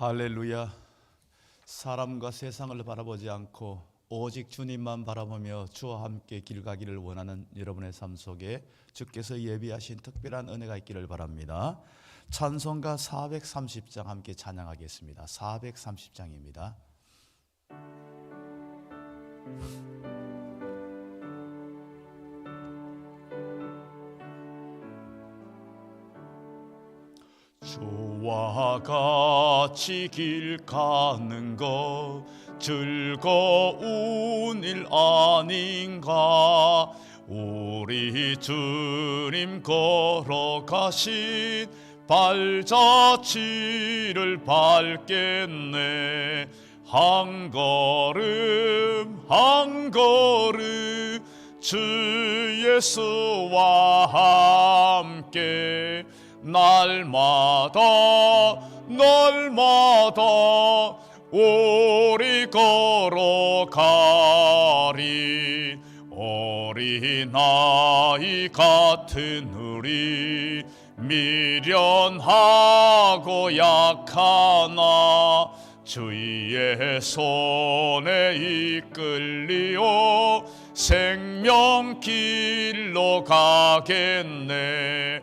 할렐루야. 사람과 세상을 바라보지 않고 오직 주님만 바라보며 주와 함께 길 가기를 원하는 여러분의 삶 속에 주께서 예비하신 특별한 은혜가 있기를 바랍니다. 찬송가 430장 함께 찬양하겠습니다. 430장입니다. 주와 같이 길 가는 것 즐거운 일 아닌가? 우리 주님 걸어가신 발자취를 밟겠네. 한 걸음 한 걸음 주 예수와 함께 날마다 날마다 오리 걸어가리. 어린아이 같은 우리 미련하고 약하나 주의 손에 이끌리어 생명길로 가겠네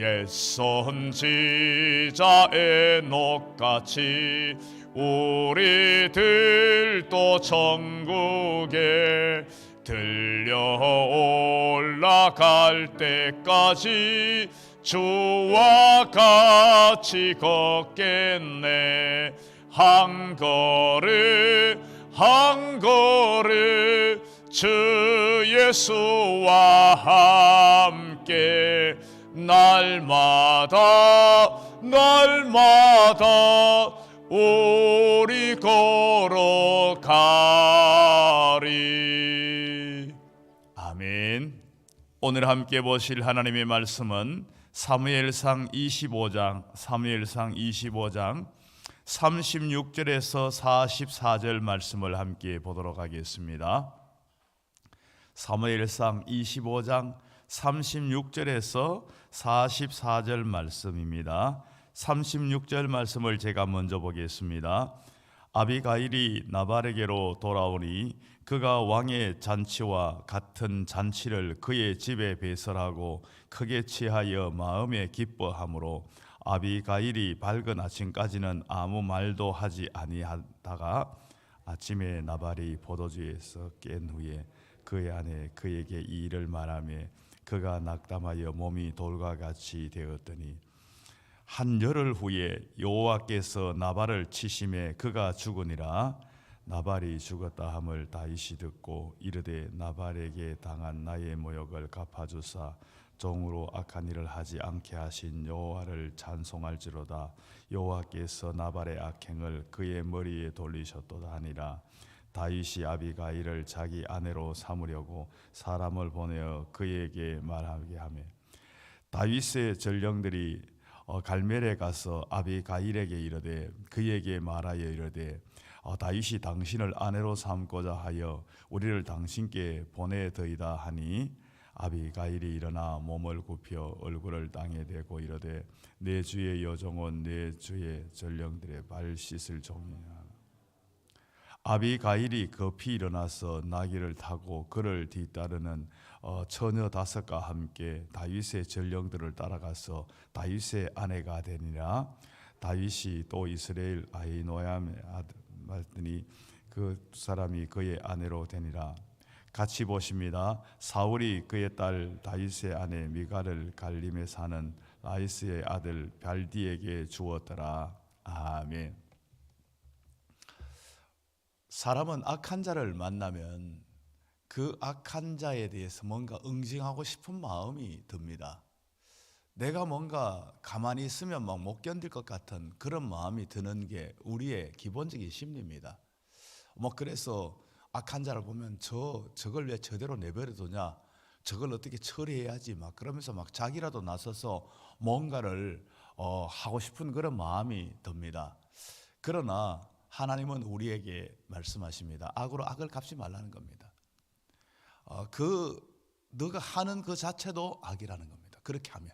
옛 선지자 에녹같이 우리들도 천국에 들려 올라갈 때까지 주와 같이 걷겠네. 한 걸음 한 걸음 주 예수와 함께 날마다 날마다 오리 걸어가리 아멘 오늘 함께 보실 하나님의 말씀은 사무엘상 25장 사무엘상 25장 36절에서 44절 말씀을 함께 보도록 하겠습니다. 사무엘상 25장 36절에서 44절 말씀입니다. 36절 말씀을 제가 먼저 보겠습니다. 아비가일이 나발에게로 돌아오니 그가 왕의 잔치와 같은 잔치를 그의 집에 배설하고 크게 취하여 마음에 기뻐하므로 아비가일이 밝은 아침까지는 아무 말도 하지 아니하다가 아침에 나발이 포도주에서 깬 후에 그의 아내 그에게 이 일을 말하며 그가 낙담하여 몸이 돌과 같이 되었더니 한 열흘 후에 여호와께서 나발을 치심에 그가 죽으니라. 나발이 죽었다 함을 다윗이 듣고 이르되 나발에게 당한 나의 모욕을 갚아주사 종으로 악한 일을 하지 않게 하신 여호와를 찬송할지로다. 여호와께서 나발의 악행을 그의 머리에 돌리셨도다 하니라 다윗이 아비가일을 자기 아내로 삼으려고 사람을 보내어 그에게 말하게 하며 다윗의 전령들이 어, 갈멜에 가서 아비가일에게 이르되 그에게 말하여 이르되 어, 다윗이 당신을 아내로 삼고자 하여 우리를 당신께 보내더이다 하니 아비가일이 일어나 몸을 굽혀 얼굴을 땅에 대고 이르되 내 주의 여종은 내 주의 전령들의 발 씻을 종이야 아비가일이 급히 일어나서 나귀를 타고 그를 뒤따르는 어, 처녀 다섯과 함께 다윗의 전령들을 따라가서 다윗의 아내가 되니라 다윗이 또 이스라엘 아히노암의 아들 말더니 그두 사람이 그의 아내로 되니라. 같이 보십니다. 사울이 그의 딸 다윗의 아내 미갈을 갈림에 사는 라이스의 아들 발디에게 주었더라. 아멘. 사람은 악한 자를 만나면 그 악한 자에 대해서 뭔가 응징하고 싶은 마음이 듭니다. 내가 뭔가 가만히 있으면 막 못 견딜 것 같은 그런 마음이 드는 게 우리의 기본적인 심리입니다. 뭐 그래서 악한 자를 보면 저 저걸 왜 저대로 내버려 두냐? 저걸 어떻게 처리해야지 막 그러면서 막 자기라도 나서서 뭔가를 어, 하고 싶은 그런 마음이 듭니다. 그러나 하나님은 우리에게 말씀하십니다. 악으로 악을 갚지 말라는 겁니다. 어, 그 너가 하는 그 자체도 악이라는 겁니다. 그렇게 하면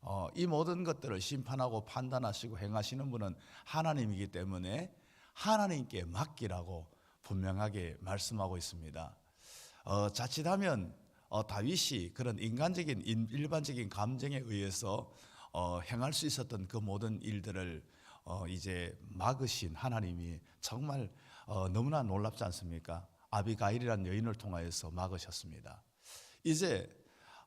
어, 이 모든 것들을 심판하고 판단하시고 행하시는 분은 하나님이기 때문에 하나님께 맡기라고 분명하게 말씀하고 있습니다. 어, 자칫하면 어, 다윗이 그런 인간적인 인- 일반적인 감정에 의해서 어, 행할 수 있었던 그 모든 일들을 어, 이제 막으신 하나님이 정말 어, 너무나 놀랍지 않습니까? 아비가일이라는 여인을 통하여서 막으셨습니다. 이제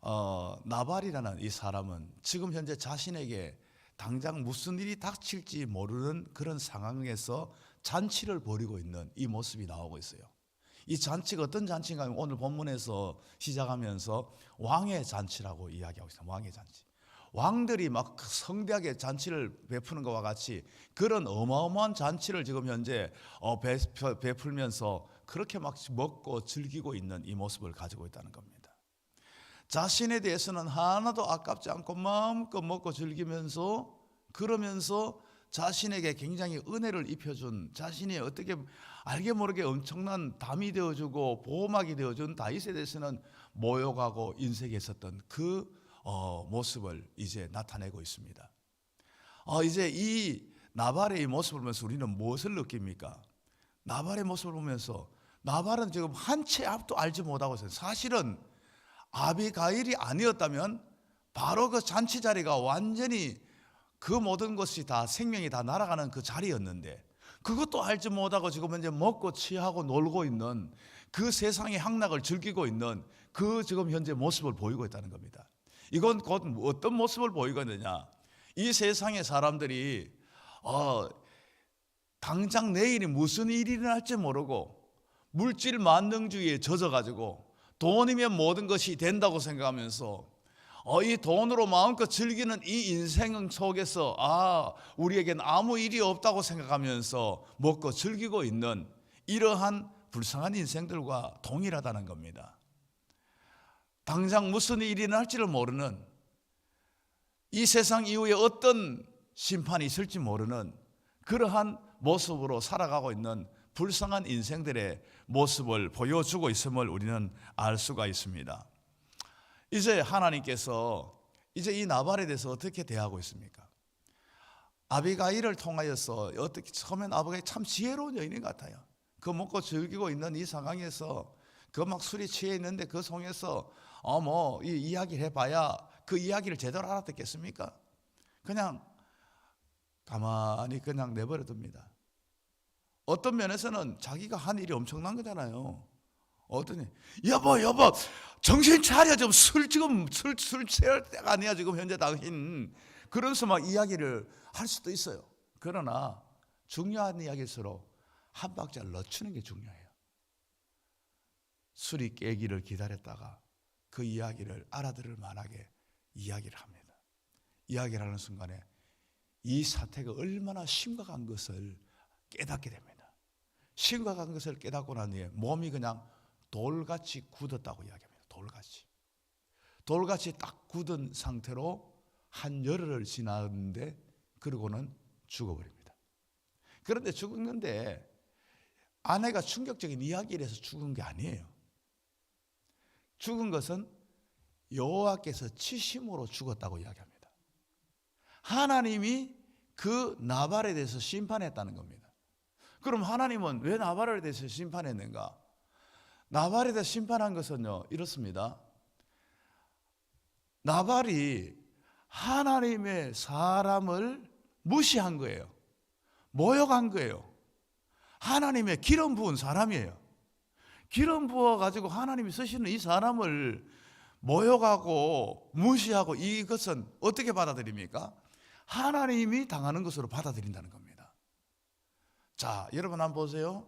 어, 나발이라는 이 사람은 지금 현재 자신에게 당장 무슨 일이 닥칠지 모르는 그런 상황에서 잔치를 벌이고 있는 이 모습이 나오고 있어요. 이 잔치가 어떤 잔치인가 하면 오늘 본문에서 시작하면서 왕의 잔치라고 이야기하고 있어요. 왕의 잔치. 왕들이 막 성대하게 잔치를 베푸는 것과 같이 그런 어마어마한 잔치를 지금 현재 어, 배- 베풀면서 그렇게 막 먹고 즐기고 있는 이 모습을 가지고 있다는 겁니다. 자신에 대해서는 하나도 아깝지 않고 마음껏 먹고 즐기면서 그러면서 자신에게 굉장히 은혜를 입혀준 자신이 어떻게 알게 모르게 엄청난 담이 되어주고 보호막이 되어준 다윗에 대해서는 모욕하고 인색했었던 그 어, 모습을 이제 나타내고 있습니다. 어, 이제 이 나발의 이 모습을 보면서 우리는 무엇을 느낍니까? 나발의 모습을 보면서 나발은 지금 한 채 앞도 알지 못하고 있어요. 사실은 아비가일이 아니었다면 바로 그 잔치 자리가 완전히 그 모든 것이 다 생명이 다 날아가는 그 자리였는데 그것도 알지 못하고 지금 현재 먹고 취하고 놀고 있는 그 세상의 향락을 즐기고 있는 그 지금 현재 모습을 보이고 있다는 겁니다. 이건 곧 어떤 모습을 있느냐? 이 세상의 사람들이 어, 당장 내일이 무슨 일이 일어날지 모르고 물질 만능주의에 젖어가지고 돈이면 모든 것이 된다고 생각하면서 어, 이 돈으로 마음껏 즐기는 이 인생 속에서 아 우리에겐 아무 일이 없다고 생각하면서 먹고 즐기고 있는 이러한 불쌍한 인생들과 동일하다는 겁니다. 당장 무슨 일이 날지를 모르는 이 세상 이후에 어떤 심판이 있을지 모르는 그러한 모습으로 살아가고 있는 불쌍한 인생들의 모습을 보여주고 있음을 우리는 알 수가 있습니다. 이제 하나님께서 이제 이 나발에 대해서 어떻게 대하고 있습니까? 아비가일을 통하여서 어떻게 처음엔 아비가일 참 지혜로운 여인인 것 같아요. 그 먹고 즐기고 있는 이 상황에서 그 막 술이 취해 있는데 그 속에서 어뭐 이 이야기를 해봐야 그 이야기를 제대로 알아듣겠습니까? 그냥 가만히 그냥 내버려 둡니다. 어떤 면에서는 자기가 한 일이 엄청난 거잖아요. 어떠니 여보 여보 정신 차려 좀 술 지금 술술 취할 때가 아니야 지금 현재 당신 그러면서 막 이야기를 할 수도 있어요. 그러나 중요한 이야기일수록 한 박자를 늦추는 게 중요해요. 술이 깨기를 기다렸다가 그 이야기를 알아들을 만하게 이야기를 합니다. 이야기를 하는 순간에 이 사태가 얼마나 심각한 것을 깨닫게 됩니다. 심각한 것을 깨닫고 난 후에 몸이 그냥 돌같이 굳었다고 이야기합니다. 돌같이. 돌같이 딱 굳은 상태로 한 열흘을 지났는데 그러고는 죽어버립니다. 그런데 죽었는데 아내가 충격적인 이야기를 해서 죽은 게 아니에요. 죽은 것은 여호와께서 치심으로 죽었다고 이야기합니다. 하나님이 그 나발에 대해서 심판했다는 겁니다. 그럼 하나님은 왜 나발에 대해서 심판했는가? 나발에 대해서 심판한 것은요, 이렇습니다. 나발이 하나님의 사람을 무시한 거예요. 모욕한 거예요. 하나님의 기름 부은 사람이에요. 기름 부어 가지고 하나님이 쓰시는 이 사람을 모욕하고 무시하고 이것은 어떻게 받아들입니까? 하나님이 당하는 것으로 받아들인다는 겁니다. 자, 여러분 한번 보세요.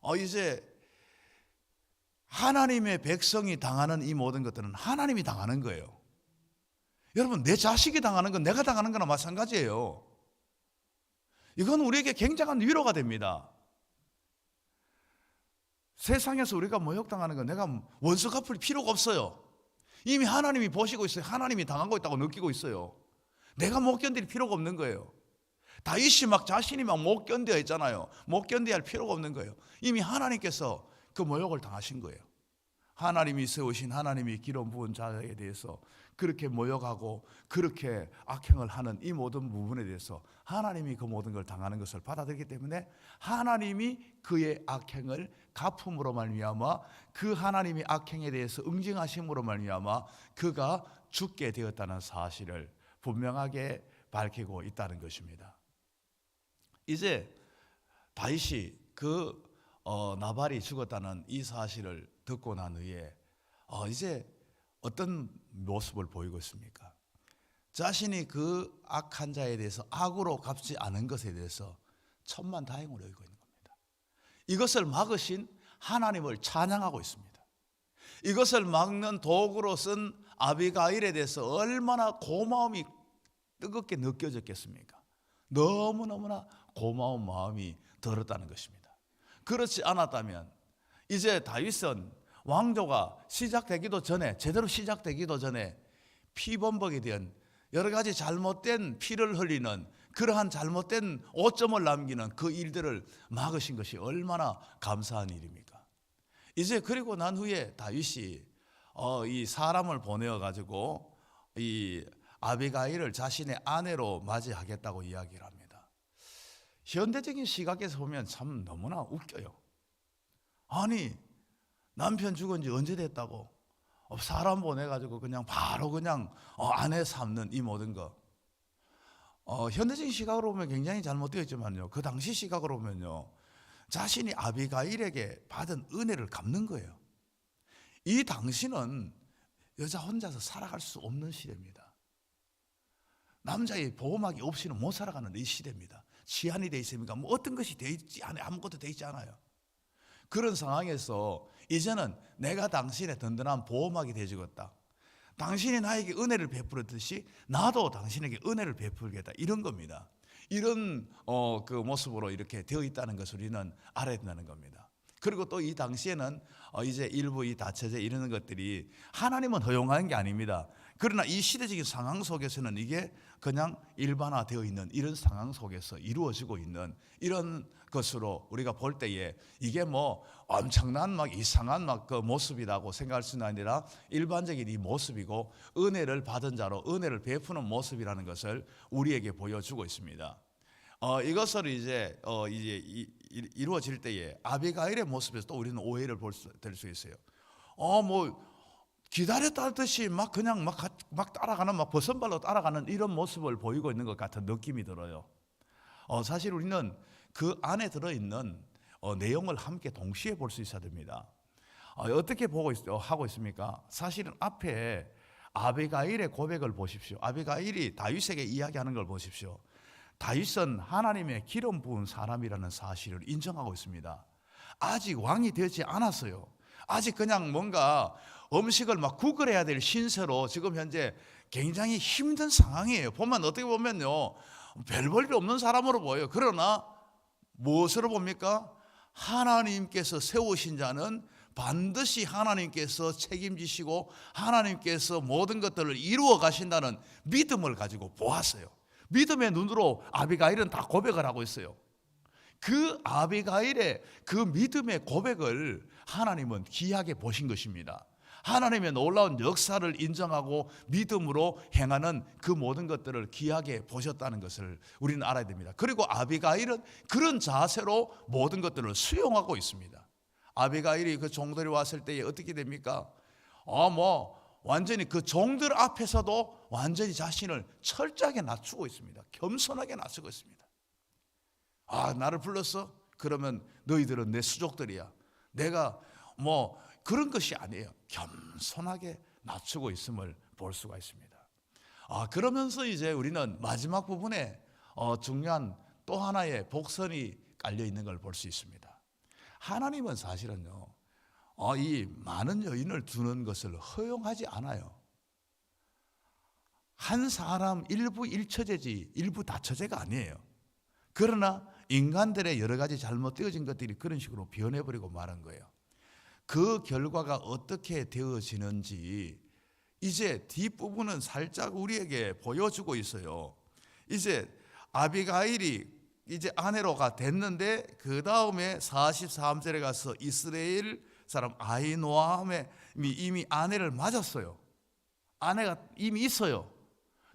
어, 이제 하나님의 백성이 당하는 이 모든 것들은 하나님이 당하는 거예요. 여러분, 내 자식이 당하는 건 내가 당하는 거나 마찬가지예요. 이건 우리에게 굉장한 위로가 됩니다. 세상에서 우리가 모욕당하는 건 내가 원수 갚을 필요가 없어요. 이미 하나님이 보시고 있어요. 하나님이 당하고 있다고 느끼고 있어요. 내가 못 견딜 필요가 없는 거예요. 다윗이 막 자신이 막 못 견뎌 있잖아요. 못 견뎌야 할 필요가 없는 거예요. 이미 하나님께서 그 모욕을 당하신 거예요. 하나님이 세우신 하나님이 기름 부은 자에 대해서 그렇게 모욕하고 그렇게 악행을 하는 이 모든 부분에 대해서 하나님이 그 모든 걸 당하는 것을 받아들이기 때문에 하나님이 그의 악행을 갚음으로 말미암아 그 하나님의 악행에 대해서 응징하심으로 말미암아 그가 죽게 되었다는 사실을 분명하게 밝히고 있다는 것입니다. 이제 다윗이 그 어, 나발이 죽었다는 이 사실을 듣고 난 후에 어, 이제 어떤 모습을 보이고 있습니까? 자신이 그 악한 자에 대해서 악으로 갚지 않은 것에 대해서 천만 다행으로 여기고 있는 겁니다. 이것을 막으신 하나님을 찬양하고 있습니다. 이것을 막는 도구로 쓴 아비가일에 대해서 얼마나 고마움이 뜨겁게 느껴졌겠습니까? 너무너무나 고마운 마음이 들었다는 것입니다. 그렇지 않았다면 이제 다윗은 왕조가 시작되기도 전에 제대로 시작되기도 전에 피범벅에 대한 여러 가지 잘못된 피를 흘리는 그러한 잘못된 오점을 남기는 그 일들을 막으신 것이 얼마나 감사한 일입니까? 이제 그리고 난 후에 다윗이 어, 이 사람을 보내어 가지고 이 아비가일을 자신의 아내로 맞이하겠다고 이야기를 합니다. 현대적인 시각에서 보면 참 너무나 웃겨요. 아니 남편 죽은 지 언제 됐다고 어, 사람 보내가지고 그냥 바로 그냥 어, 아내 삼는 이 모든 거. 어, 현대적인 시각으로 보면 굉장히 잘못되어 있지만요. 그 당시 시각으로 보면요. 자신이 아비가일에게 받은 은혜를 갚는 거예요. 이 당시는 여자 혼자서 살아갈 수 없는 시대입니다. 남자의 보호막이 없이는 못 살아가는 이 시대입니다. 시한이 돼 있습니까? 뭐 어떤 것이 돼 있지 않아요. 아무것도 돼 있지 않아요. 그런 상황에서 이제는 내가 당신의 든든한 보호막이 되주겠다. 당신이 나에게 은혜를 베풀었듯이 나도 당신에게 은혜를 베풀겠다. 이런 겁니다. 이런 어, 그 모습으로 이렇게 되어 있다는 것을 우리는 알아야 된다는 겁니다. 그리고 또 이 당시에는 어, 이제 일부 이 다처제 이런 것들이 하나님은 허용하는 게 아닙니다. 그러나 이 시대적인 상황 속에서는 이게 그냥 일반화되어 있는 이런 상황 속에서 이루어지고 있는 이런 것으로 우리가 볼 때에 이게 뭐 엄청난 막 이상한 막 그 모습이라고 생각할 수는 아니라 일반적인 이 모습이고 은혜를 받은 자로 은혜를 베푸는 모습이라는 것을 우리에게 보여주고 있습니다. 어, 이것을 이제 어, 이제 이, 이, 이루어질 때에 아비가일의 모습에서 또 우리는 오해를 볼수될수 있어요. 어뭐 기다렸다듯이 막 그냥 막, 막 따라가는 막 버선발로 따라가는 이런 모습을 보이고 있는 것 같은 느낌이 들어요. 어, 사실 우리는 그 안에 들어있는 어, 내용을 함께 동시에 볼 수 있어야 됩니다. 어, 어떻게 보고 있, 어, 하고 있습니까? 사실은 앞에 아비가일의 고백을 보십시오. 아비가일이 다윗에게 이야기하는 걸 보십시오. 다윗은 하나님의 기름 부은 사람이라는 사실을 인정하고 있습니다. 아직 왕이 되지 않았어요. 아직 그냥 뭔가 음식을 막 구걸해야 될 신세로 지금 현재 굉장히 힘든 상황이에요. 보면 어떻게 보면요. 별 볼일 없는 사람으로 보여요. 그러나 무엇으로 봅니까? 하나님께서 세우신 자는 반드시 하나님께서 책임지시고 하나님께서 모든 것들을 이루어 가신다는 믿음을 가지고 보았어요. 믿음의 눈으로 아비가일은 다 고백을 하고 있어요. 그 아비가일의 그 믿음의 고백을 하나님은 귀하게 보신 것입니다. 하나님의 놀라운 역사를 인정하고 믿음으로 행하는 그 모든 것들을 귀하게 보셨다는 것을 우리는 알아야 됩니다. 그리고 아비가일은 그런 자세로 모든 것들을 수용하고 있습니다. 아비가일이 그 종들이 왔을 때에 어떻게 됩니까? 아, 뭐, 완전히 그 종들 앞에서도 완전히 자신을 철저하게 낮추고 있습니다. 겸손하게 낮추고 있습니다. 아, 나를 불렀어? 그러면 너희들은 내 수족들이야. 내가 뭐 그런 것이 아니에요. 겸손하게 낮추고 있음을 볼 수가 있습니다. 아 그러면서 이제 우리는 마지막 부분에 어, 중요한 또 하나의 복선이 깔려 있는 걸 볼 수 있습니다. 하나님은 사실은요, 어, 이 많은 여인을 두는 것을 허용하지 않아요. 한 사람 일부 일처제지 일부 다처제가 아니에요. 그러나 인간들의 여러 가지 잘못되어진 것들이 그런 식으로 변해버리고 말한 거예요. 그 결과가 어떻게 되어지는지 이제 뒷부분은 살짝 우리에게 보여주고 있어요. 이제 아비가일이 이제 아내로가 됐는데 그 다음에 43절에 가서 이스라엘 사람 아이노함에 이미 아내를 맞았어요. 아내가 이미 있어요.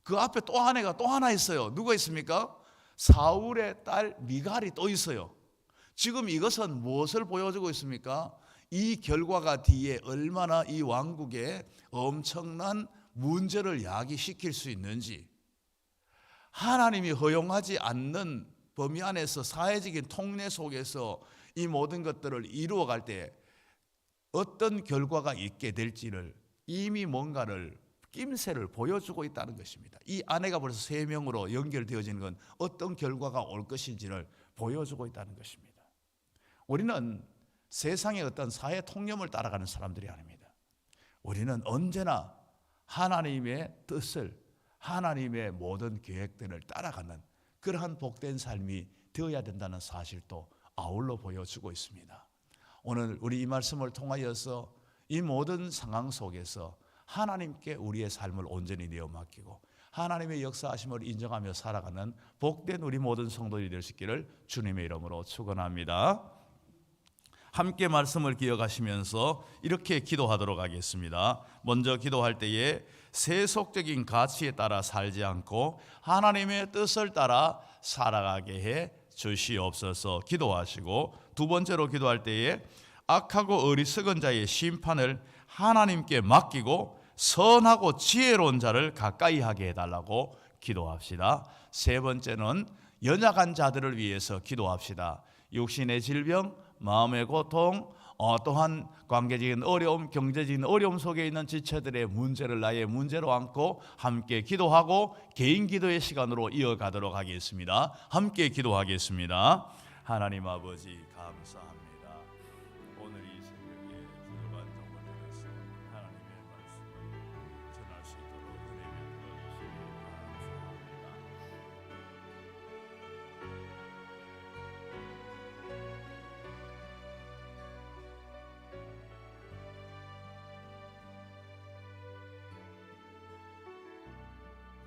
그 앞에 또 아내가 또 하나 있어요. 누가 있습니까? 사울의 딸 미갈이 또 있어요. 지금 이것은 무엇을 보여주고 있습니까? 이 결과가 뒤에 얼마나 이 왕국에 엄청난 문제를 야기시킬 수 있는지 하나님이 허용하지 않는 범위 안에서 사회적인 통례 속에서 이 모든 것들을 이루어갈 때 어떤 결과가 있게 될지를 이미 뭔가를 낌새를 보여주고 있다는 것입니다. 이 아내가 벌써 세 명으로 연결되어지는 건 어떤 결과가 올 것인지를 보여주고 있다는 것입니다. 우리는 세상의 어떤 사회 통념을 따라가는 사람들이 아닙니다. 우리는 언제나 하나님의 뜻을 하나님의 모든 계획들을 따라가는 그러한 복된 삶이 되어야 된다는 사실도 아울러 보여주고 있습니다. 오늘 우리 이 말씀을 통하여서 이 모든 상황 속에서 하나님께 우리의 삶을 온전히 내어 맡기고 하나님의 역사하심을 인정하며 살아가는 복된 우리 모든 성도들이 될 수 있기를 주님의 이름으로 축원합니다. 함께 말씀을 기억하시면서 이렇게 기도하도록 하겠습니다. 먼저 기도할 때에 세속적인 가치에 따라 살지 않고 하나님의 뜻을 따라 살아가게 해 주시옵소서 기도하시고 두 번째로 기도할 때에 악하고 어리석은 자의 심판을 하나님께 맡기고 선하고 지혜로운 자를 가까이 하게 해달라고 기도합시다. 세 번째는 연약한 자들을 위해서 기도합시다. 육신의 질병, 마음의 고통, 어, 또한 관계적인 어려움, 경제적인 어려움 속에 있는 지체들의 문제를 나의 문제로 안고 함께 기도하고 개인 기도의 시간으로 이어가도록 하겠습니다. 함께 기도하겠습니다. 하나님 아버지 감사합니다.